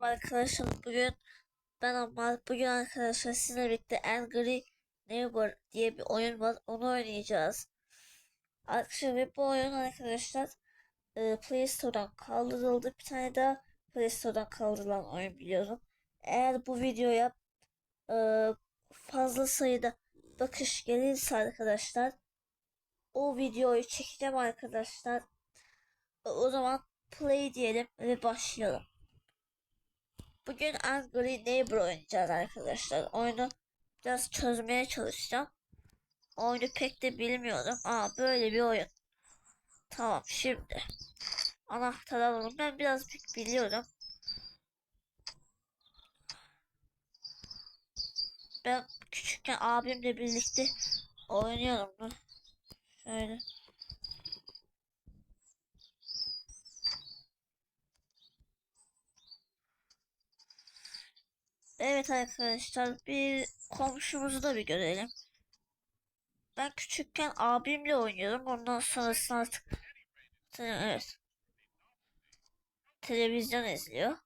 Merhaba arkadaşlar. Bugün ben Ammar. Bugün arkadaşlar sizinle birlikte Angry Neighbor diye bir oyun var. Onu oynayacağız. Arkadaşlar bu oyun arkadaşlar e, Play Store'dan kaldırıldı. Bir tane daha Play Store'dan kaldırılan oyun biliyorum. Eğer bu videoya e, fazla sayıda bakış gelirse arkadaşlar o videoyu çekeceğim arkadaşlar. O zaman play diyelim ve başlayalım. Bugün Angry Neighbor oynayacağız arkadaşlar. Oyunu biraz çözmeye çalışacağım. Oyunu pek de bilmiyorum. Aa böyle bir oyun. Tamam şimdi. Anahtar alalım. Ben biraz pek biliyorum. Ben küçükken abimle birlikte oynuyorum. Şöyle. Evet arkadaşlar bir komşumuzu da bir görelim. Ben küçükken abimle oynuyorum. Ondan sonrasında artık evet. Televizyon izliyor.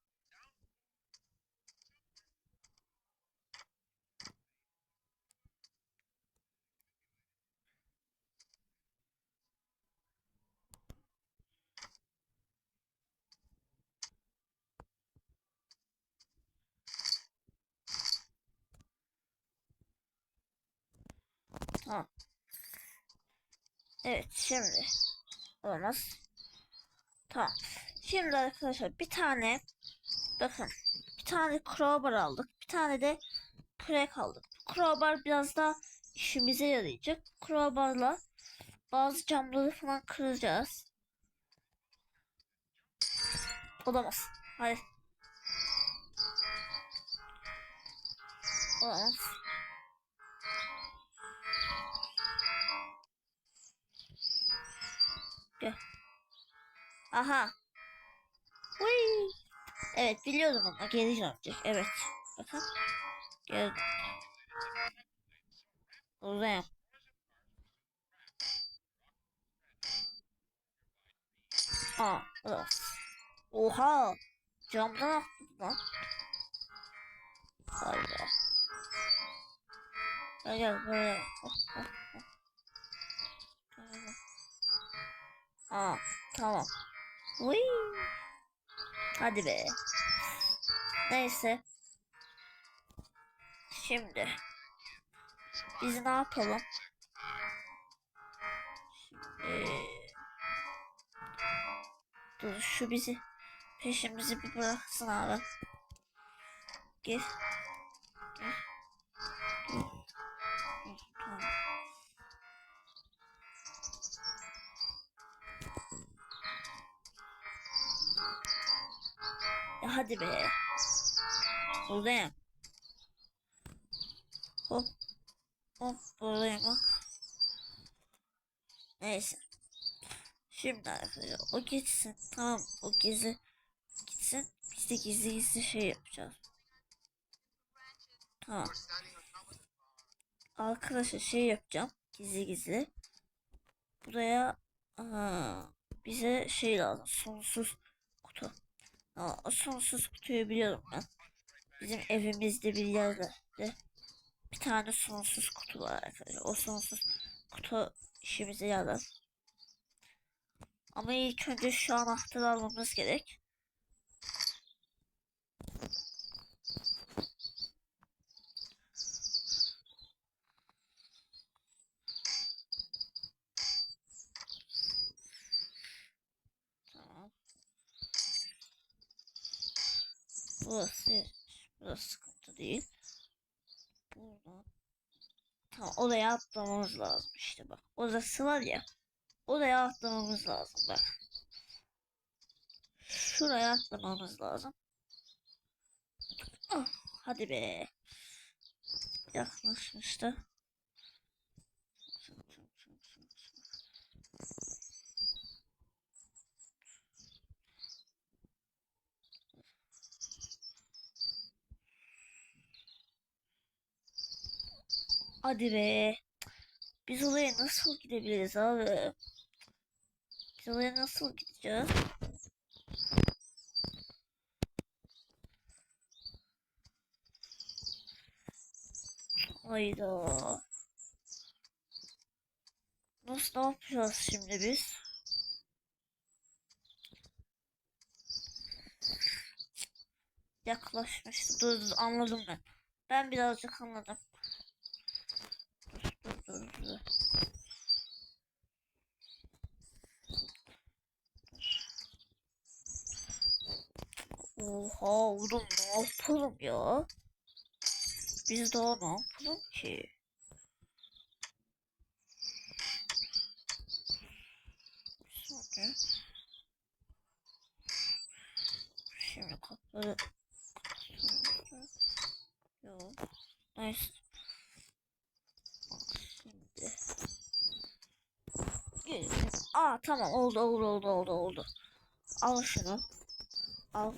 Tamam. Evet şimdi olmaz. Tamam. Şimdi arkadaşlar bir tane bakın bir tane crowbar aldık. Bir tane de kürek aldık. Crowbar biraz daha işimize yarayacak. Crowbarla bazı camları falan kıracağız. Olamaz. Hayır. Olamaz. Gel. Aha. Uy. Evet biliyordum ama geri dönecek. Evet. Bakın. Geri Buradayım. Aa, burası. Oha. Camdan attım lan. Allah. Gel gel. Hop, hop, Aa, tamam. Uy. Hadi be. Neyse. Şimdi. Biz ne yapalım? Şimdi. Dur şu bizi peşimizi bir bıraksın abi. Gel. Gel. Hadi be. Buradayım. Hop. Hop buradayım bak. Neyse. Şimdi arkadaşlar o gitsin. Tamam o gizli gitsin. Biz de gizli gizli şey yapacağız. Tamam. Arkadaşlar şey yapacağım. Gizli gizli. Buraya aa, bize şey lazım. Sonsuz. Aa, sonsuz kutuyu biliyorum ben. Bizim evimizde bir yerde bir tane sonsuz kutu var arkadaşlar. O sonsuz kutu işimize yarar. Ama ilk önce şu anahtarı almamız gerek. Tamam. Burası, burası sıkıntı değil. Buradan. Tamam oraya atlamamız lazım işte bak. Orası var ya. Oraya atlamamız lazım bak. Şuraya atlamamız lazım. Ah, hadi be. Yaklaşmıştı. Hadi be. Biz olaya nasıl gidebiliriz abi? Biz olaya nasıl gideceğiz? Hayda. Nasıl ne yapacağız şimdi biz? Yaklaşmıştı. Dur, dur anladım ben. Ben birazcık anladım. Oha oğlum ne yapalım ya? Biz daha ne yapalım ki? Sonra şimdi kapları Yok. Nice. Bak şimdi. Gelin. Aa tamam oldu oldu oldu oldu oldu. Al şunu. Al.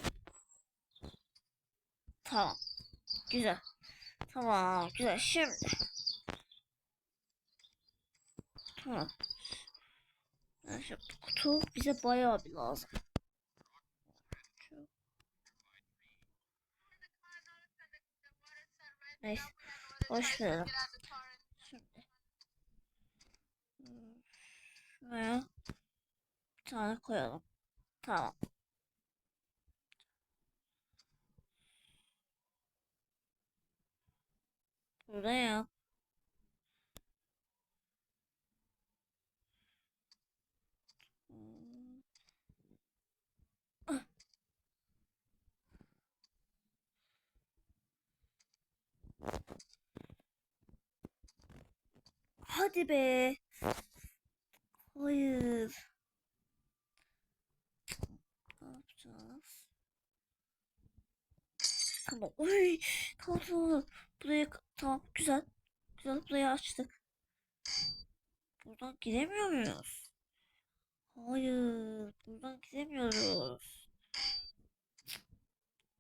Tamam. Güzel. Tamam güzel şimdi. Tamam. Neyse bu kutu bize bayağı bir lazım. Neyse. Boş verelim. Şimdi. Şuraya bir tane koyalım. Tamam. Buraya. Hmm. Ah. Hadi be. Hayır. Ne yapacağız? Tamam. Oy. Tamam tamam. Buraya tamam güzel. Güzel burayı açtık. Buradan giremiyor muyuz? Hayır. Buradan giremiyoruz.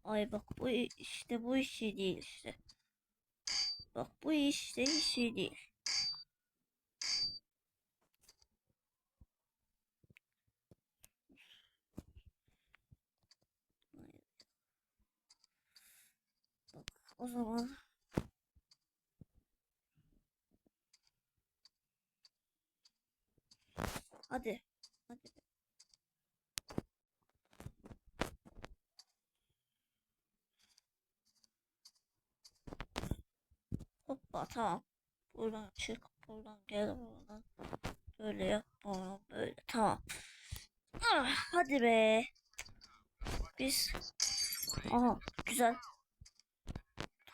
Ay bak bu işte bu iş iyi değil işte. Bak bu işte hiç iyi değil. Hayır. Bak o zaman hadi. Hadi. Hoppa tamam. Buradan çık. Buradan gel. Buradan. Böyle yap. Buradan böyle. Tamam. Ah, hadi be. Biz. Aha güzel.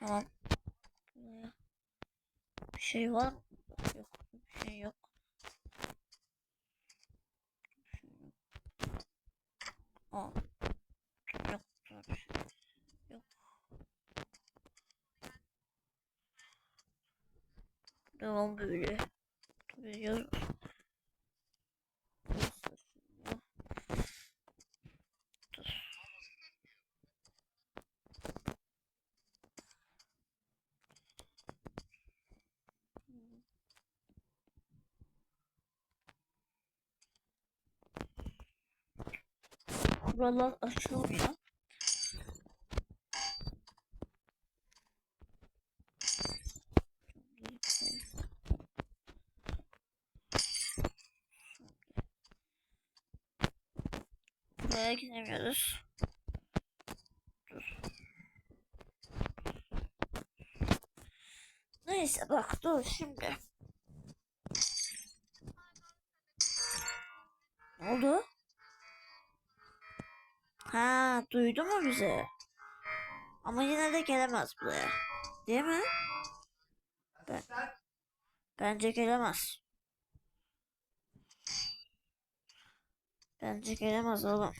Tamam. Bir şey var mı? Yok. Bir şey yok. Bir şey yok. Aa. Buralar açılmıyor. Buraya gidemiyoruz. Dur. Neyse bak dur şimdi. Ne oldu? Ha duydu mu bizi? Ama yine de gelemez buraya. Değil mi? Ben, bence gelemez. Bence gelemez oğlum.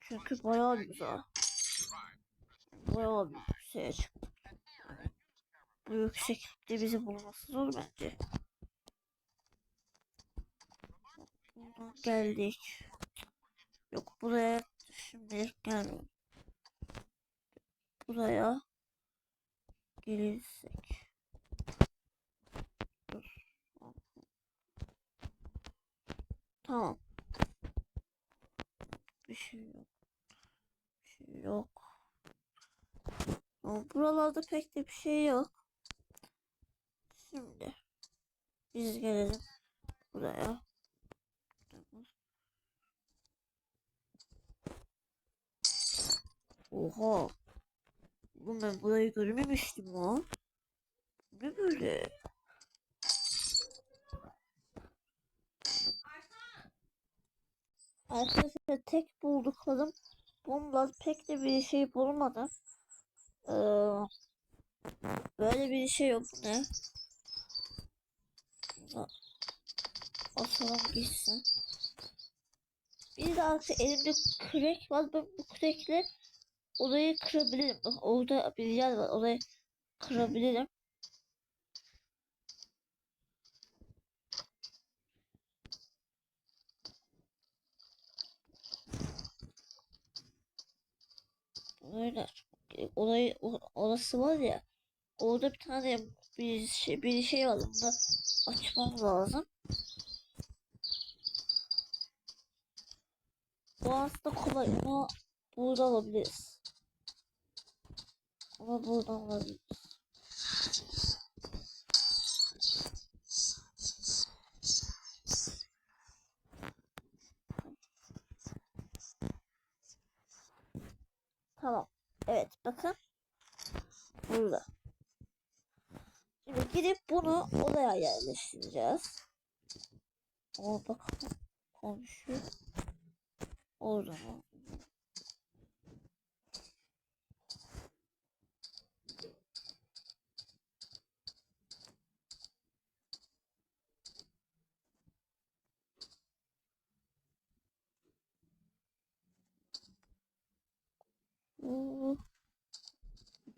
Çünkü bayağı güzel. Bayağı bir yükseğe çıktı. Bu yükseklikte bizi bulması zor bence. Geldik. Yok buraya şimdilik gelmiyorum. Buraya gelirsek. Tamam. Bir şey yok. Bir şey yok. Ama buralarda pek de bir şey yok. Şimdi biz gelelim buraya. Oha. Oğlum ben burayı görmemiştim lan. Ne böyle? Arkadaşlar tek bulduklarım bunlar pek de bir şey bulmadım. Ee, böyle bir şey yok ne? Asalım gitsin. Bir de artık elimde kürek var. Ben bu kürekle orayı kırabilirim. Bak orada bir yer var. Orayı kırabilirim. Öyle. Orayı, o- orası var ya. Orada bir tane bir şey, bir şey var. Onu da açmam lazım. Bu aslında kolay ama burada alabiliriz. Ama buradan alabiliriz. Tamam. Evet bakın. Burada. Şimdi gidip bunu oraya yerleştireceğiz. Bakalım. Komşu. Orada mı?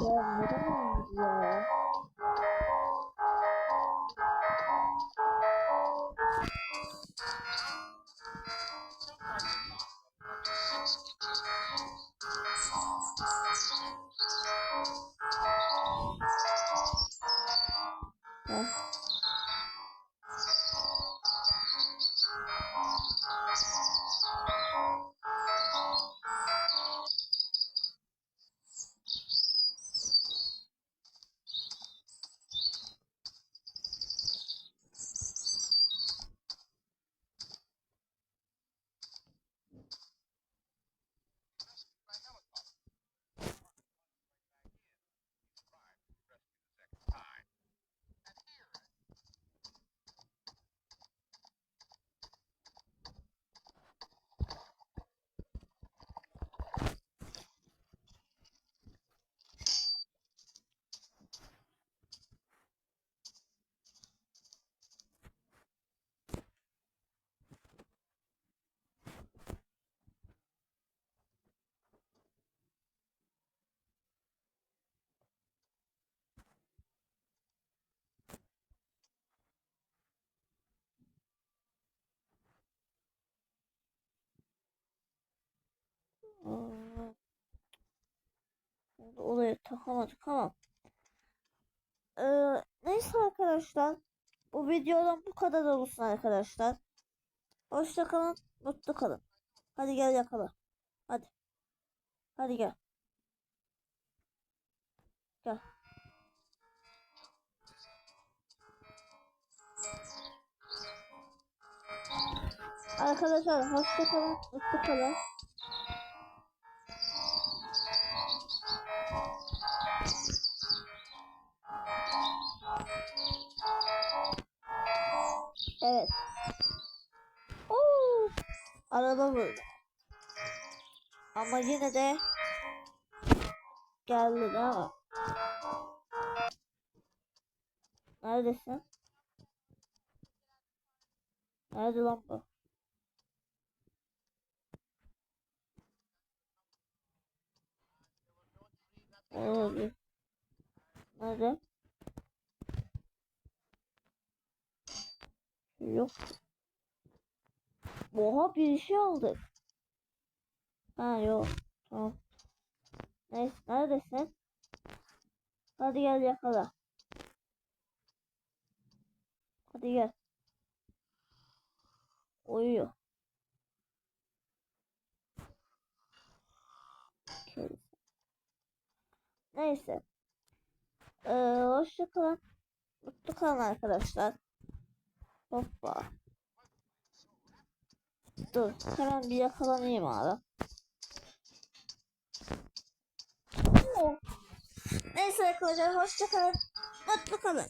Ya olmadı ya? Oraya takamadık ama. Ee, neyse arkadaşlar. Bu videodan bu kadar olsun arkadaşlar. Hoşça kalın, mutlu kalın. Hadi gel yakala. Hadi. Hadi gel. Gel. Arkadaşlar hoşça kalın, mutlu kalın. Evet. Oo, araba burada. Ama yine de geldi mi? Neredesin? Nerede lan bu? Olabilir. Nerede? Yok. Oha bir şey aldık. Ha yok. Tamam. Neyse neredesin? Hadi gel yakala. Hadi gel. Uyuyor. Neyse. Ee, hoşça kalın. Mutlu kalın arkadaşlar. Hoppa. Dur. Hemen bir yakalanayım abi. Oh. Neyse arkadaşlar hoşça kalın. Mutlu kalın.